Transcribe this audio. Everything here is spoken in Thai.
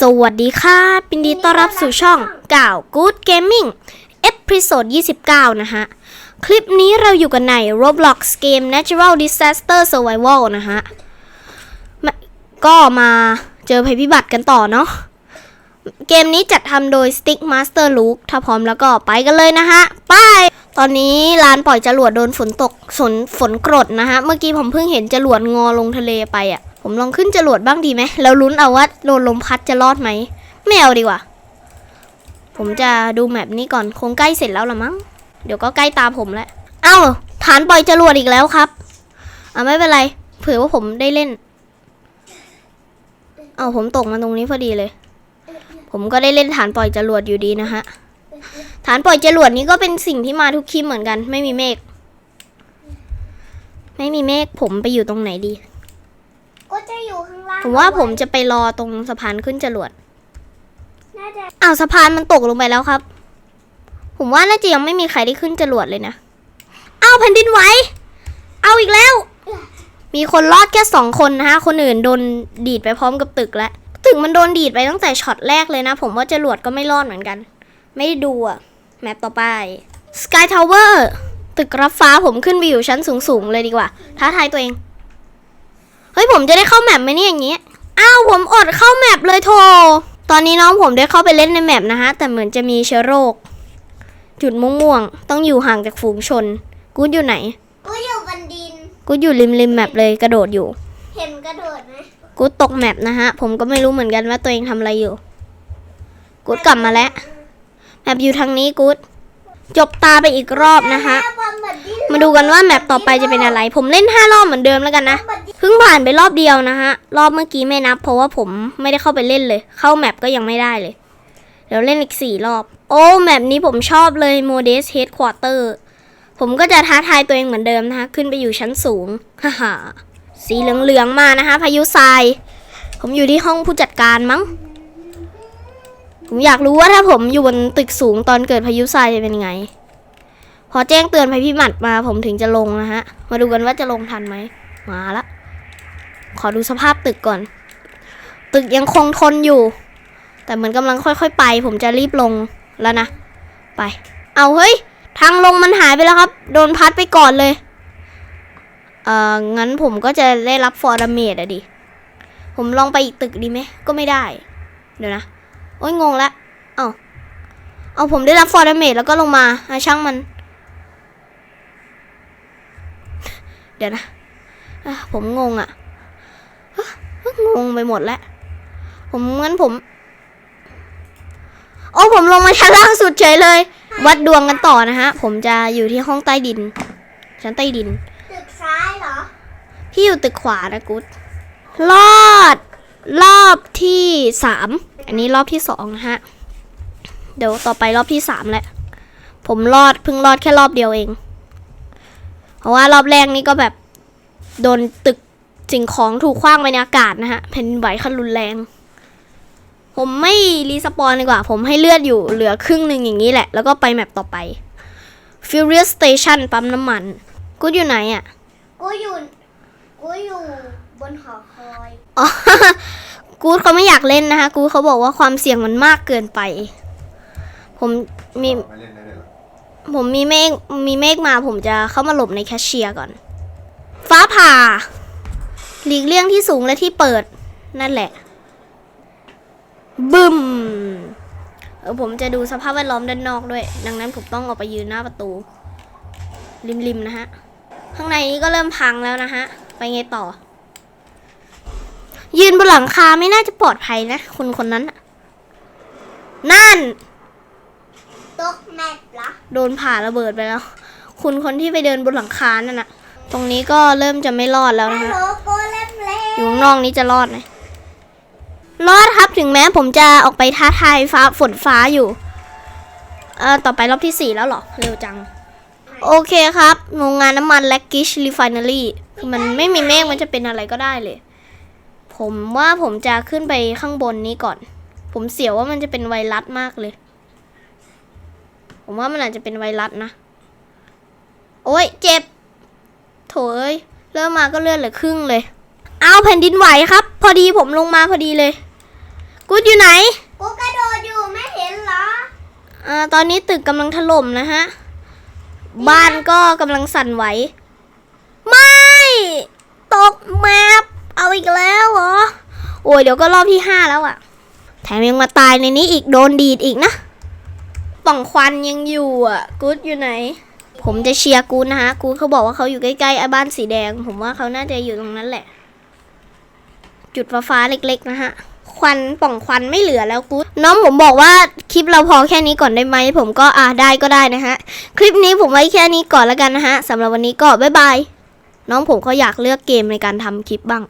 สวัสดีค่ะปินดีต้อนรับสู่ช่องก่าว Good Gaming เอพิโซด29 นะฮะ คลิปนี้เราอยู่กันใน Roblox เกม Natural Disaster Survival นะฮะ ก็มาเจอภัยพิบัติกันต่อเนาะ เกมนี้จัดทำโดย Stick Master Luke ถ้าพร้อมแล้วก็ไปกันเลยนะฮะ ไป ตอนนี้ลานปล่อยจรวดโดนฝนตกฝนฝนกรดนะฮะ เมื่อกี้ผมเพิ่งเห็นจรวดงอลงทะเลไปอะ่ะ ผมลองขึ้นจรวดบ้างดีไหมแล้วลุ้นเอาว่าโดนลมพัดจะรอดไหมไม่เอาดีกว่า ผมจะดูแมปนี้ก่อนคงใกล้เสร็จแล้วละมั้งเดี๋ยวก็ใกล้ตามผมแล้วเอ้าฐานปล่อยจรวดอีกแล้วครับอ่าไม่เป็นไรเผื่อว่าผมได้เล่น เอ้าผมตกมาตรงนี้พอดีเลย ผมก็ได้เล่นฐานปล่อยจรวดอยู่ดีนะฮะฐานปล่อยจรวดนี้ก็เป็นสิ่งที่มาทุกคลิปเหมือนกัน ไม่มีเมฆไม่มีเมฆผมไปอยู่ตรงไหนดี ก็จะอยู่ข้างล่าง ผมว่าผมจะไปรอตรงสะพานขึ้นจรวดน่าจะอ้าวสะพานมันตกลงไปแล้วครับ ผมว่าน่าจะยังไม่มีใครได้ขึ้นจรวดเลยนะอ้าวแผ่นดินไหวเอาอีกแล้ว มีคนรอดแค่สองคนนะฮะ คนอื่นโดนดีดไปพร้อมกับตึกแล้วตึกมันโดนดีดไปตั้งแต่ช็อตแรกเลยนะ ผมว่าจรวดก็ไม่รอดเหมือนกัน ไม่ได้ดูอะแมปต่อไป Sky Tower ตึกรับฟ้าผมขึ้นไปอยู่ชั้นสูงๆเลยดีกว่า ท้าทายตัวเอง เฮ้ยผมจะได้เข้าแมปไหมเนี่ยอย่างเงี้ยอ้าวผมอดเข้าแมปเลยโทตอนนี้น้องผมได้เข้าไปเล่นในแมปนะฮะ แต่เหมือนจะมีเชื้อโรค จุดม่วงๆต้องอยู่ห่างจากฝูงชน กูดอยู่ไหน กูอยู่บนดิน กูดอยู่ริมริมแมปเลยกระโดดอยู่ เห็นกระโดดไหมกูดตกแมปนะฮะ ผมก็ไม่รู้เหมือนกันว่าตัวเองทำอะไรอยู่ กูดกลับมาแล้วแมปอยู่ทางนี้กูดจบตาไปอีกรอบนะคะแม่บอลเหมือนดินมาดูกันว่าแมปต่อไปจะเป็นอะไร ผมเล่นห้ารอบเหมือนเดิมแล้วกันนะ เหมือนดินเพิ่งผ่านไปรอบเดียวนะฮะ รอบเมื่อกี้ไม่นับ เพราะว่าผมไม่ได้เข้าไปเล่นเลย เข้าแมปก็ยังไม่ได้เลย เดี๋ยวเล่นอีกสี่รอบ โอ้ แมปนี้ผมชอบเลย Modest Headquarter ผมก็จะท้าทายตัวเองเหมือนเดิมนะคะ ขึ้นไปอยู่ชั้นสูง ฮ่าฮ่าสีเหลืองๆมานะคะ พายุทราย ผมอยู่ที่ห้องผู้จัดการมั้ง ผมอยากรู้ว่าถ้าผมอยู่บนตึกสูงตอนเกิดพายุทรายจะเป็นยังไง พอแจ้งเตือนภัยพิบัติมา ผมถึงจะลงนะฮะ มาดูกันว่าจะลงทันไหม มาละ ขอดูสภาพตึกก่อน ตึกยังคงทนอยู่ แต่เหมือนกำลังค่อยๆ ไป ผมจะรีบลงแล้วนะ ไป เอาเฮ้ย ทางลงมันหายไปแล้วครับ โดนพัดไปก่อนเลย เอ่อ งั้นผมก็จะได้รับฟอร์ดเมดอะดิ ผมลองไปอีกตึกดีไหม ก็ไม่ได้ เดี๋ยวนะ โอ้ยงงละ เอาเอาผมได้รับฟอร์ดเมดแล้วก็ลงมาอะช่างมัน เดี๋ยวนะะผมงงอะ่ะ งงไปหมดแล้ว ผมงั้นผม โอ้ผมลงมาชั้นล่างสุดเฉยเลย วัดดวงกันต่อนะฮะ ผมจะอยู่ที่ห้องใต้ดิน ชั้นใต้ดิน ตึกซ้ายเหรอ พี่อยู่ตึกขวานะกุ๊ดรอด รอบที่สาม อันนี้รอบที่สองนะฮะ เดี๋ยวต่อไปรอบที่สามแหละ ผมรอดเพิ่งรอดแค่รอบเดียวเอง เพราะว่ารอบแรกนี่ก็แบบโดนตึก สิ่งของถูกคว้างไปในอากาศนะฮะแผ่นดินไหวขั้นรุนแรง ผมไม่รีสปอนดีกว่า ผมให้เลือดอยู่เหลือครึ่งหนึ่งอย่างนี้แหละ แล้วก็ไปแมปต่อไป Furious Station ปั๊มน้ำมัน กูอยู่ไหนอะกูอยู่กูอยู่บนหอคอยอ๋อกูดเขาไม่อยากเล่นนะคะ กูดเขาบอกว่าความเสี่ยงมันมากเกินไป ผมมี มาเล่นได้เลยเหรอผมมีเมฆมีเมฆมาผมจะเข้ามาหลบในแคชเชียร์ก่อน ฟ้าผ่า หลีกเลี่ยงที่สูงและที่เปิดนั่นแหละ บึมเออผมจะดูสภาพแวดล้อมด้านนอกด้วย ดังนั้นผมต้องออกไปยืนหน้าประตู ริมๆนะฮะ ข้างในนี้ก็เริ่มพังแล้วนะฮะ ไปไงต่อ ยืนบนหลังคาไม่น่าจะปลอดภัยนะคนคนนั้นน่ะนั่นตกแมปเหรอโดนผ่าระเบิดไปแล้ว คุณคนที่ไปเดินบนหลังคานั่นน่ะ ตรงนี้ก็เริ่มจะไม่รอดแล้วฮันะลฮะ อยู่ข้างนอกนี้จะรอดไหมรอดครับถึงแม้ผมจะออกไปท้าทายฟ้าฝนฟ้าอยู่ เอ่อ ต่อไปรอบที่สี่แล้วหรอ เร็วจัง โอเคครับโรงงานน้ำมันและกิชรีไฟนารีคือมันไม่มีเมฆมันจะเป็นอะไรก็ได้เลย ผมว่าผมจะขึ้นไปข้างบนนี้ก่อน ผมเสียวว่ามันจะเป็นไวรัสมากเลย ผมว่ามันอาจจะเป็นไวรัสนะ โอ้ยเจ็บ โถเอ้ย เริ่มมาก็เลื่อนเหลือครึ่งเลย เอาแผ่นดินไหวครับ พอดีผมลงมาพอดีเลย กูดอยู่ไหน กูกระโดดอยู่ไม่เห็นเหรออ่าตอนนี้ตึกกำลังถล่มนะฮะ บ้านก็กำลังสั่นไหว ไม่ ตกแมปเอาอีกแล้วเหรอ โอ้ยเดี๋ยวก็รอบที่ห้าแล้วอะแถมยังมาตายในนี้อีกโดนดีดอีกนะป่องควันยังอยู่อะ กูดอยู่ไหน ผมจะเชียร์กูดนะฮะ กูดเขาบอกว่าเขาอยู่ใกล้ๆไอ้บ้านสีแดง ผมว่าเขาน่าจะอยู่ตรงนั้นแหละ จุดฟ้าๆเล็ก ๆ นะฮะควันป่องควันไม่เหลือแล้วกูดน้องผมบอกว่าคลิปเราพอแค่นี้ก่อนได้ไหมผมก็อ่าได้ก็ได้นะฮะ คลิปนี้ผมไว้แค่นี้ก่อนแล้วกันนะฮะสำหรับวันนี้ก็บ๊ายบายน้องผมเขาอยากเลือกเกมในการทำคลิปบ้าง